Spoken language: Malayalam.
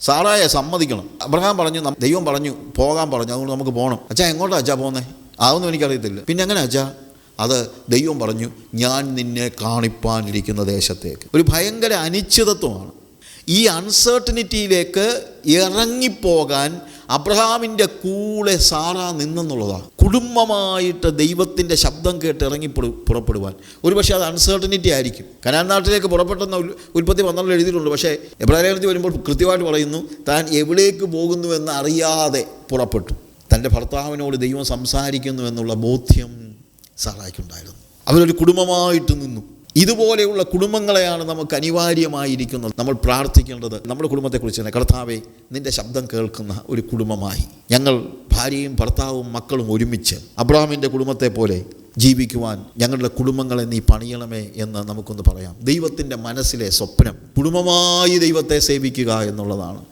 സാറായെ സമ്മതിക്കണം. അബ്രഹാം പറഞ്ഞു ദൈവം പറഞ്ഞു പോകാൻ പറഞ്ഞു അതുകൊണ്ട് നമുക്ക് പോകണം അച്ഛാ എങ്ങോട്ടാ അച്ഛാ പോകുന്നേ അതൊന്നും എനിക്കറിയത്തില്ല. പിന്നെ എങ്ങനെ അച്ഛാ? അത് ദൈവം പറഞ്ഞു ഞാൻ നിന്നെ കാണിപ്പാനിരിക്കുന്ന ദേശത്തേക്ക്. ഒരു ഭയങ്കര അനിശ്ചിതത്വമാണ്. ഈ അൺസർട്ടനിറ്റിയിലേക്ക് ഇറങ്ങിപ്പോകാൻ അബ്രഹാമിന്റെ കൂടെ സാറ നിന്നെന്നുള്ളതാണ്. കുടുംബമായിട്ട് ദൈവത്തിന്റെ ശബ്ദം കേട്ട് ഇറങ്ങി പുറപ്പെടുവാൻ. ഒരുപക്ഷെ അത് അൺസർട്ടനിറ്റി ആയിരിക്കും. കനാൻ നാട്ടിലേക്ക് പുറപ്പെട്ടെന്ന ഉൽ- ഉൽപ്പത്തി പന്ത്രണ്ടിൽ എഴുതിയിട്ടുണ്ട്. പക്ഷേ എബ്രാഹിം വരുമ്പോൾ കൃത്യമായിട്ട് പറയുന്നു താൻ എവിടേക്ക് പോകുന്നുവെന്ന് അറിയാതെ പുറപ്പെട്ടു. തന്റെ ഭർത്താവിനോട് ദൈവം സംസാരിക്കുന്നു എന്നുള്ള ബോധ്യം സാറായിക്കുണ്ടായിരുന്നു. അവരൊരു കുടുംബമായിട്ട് നിന്നു. ഇതുപോലെയുള്ള കുടുംബങ്ങളെയാണ് നമുക്ക് അനിവാര്യമായിരിക്കുന്നത്. നമ്മൾ പ്രാർത്ഥിക്കേണ്ടത് നമ്മുടെ കുടുംബത്തെക്കുറിച്ച് തന്നെ. കർത്താവെ നിന്റെ ശബ്ദം കേൾക്കുന്ന ഒരു കുടുംബമായി. ഞങ്ങൾ ഭാര്യയും ഭർത്താവും മക്കളും ഒരുമിച്ച് അബ്രാമിന്റെ കുടുംബത്തെ പോലെ ജീവിക്കുവാൻ ഞങ്ങളുടെ കുടുംബങ്ങളെ നീ പണിയണമേ എന്ന് നമുക്കൊന്ന് പറയാം. ദൈവത്തിന്റെ മനസ്സിലെ സ്വപ്നം കുടുംബമായി ദൈവത്തെ സേവിക്കുക എന്നുള്ളതാണ്.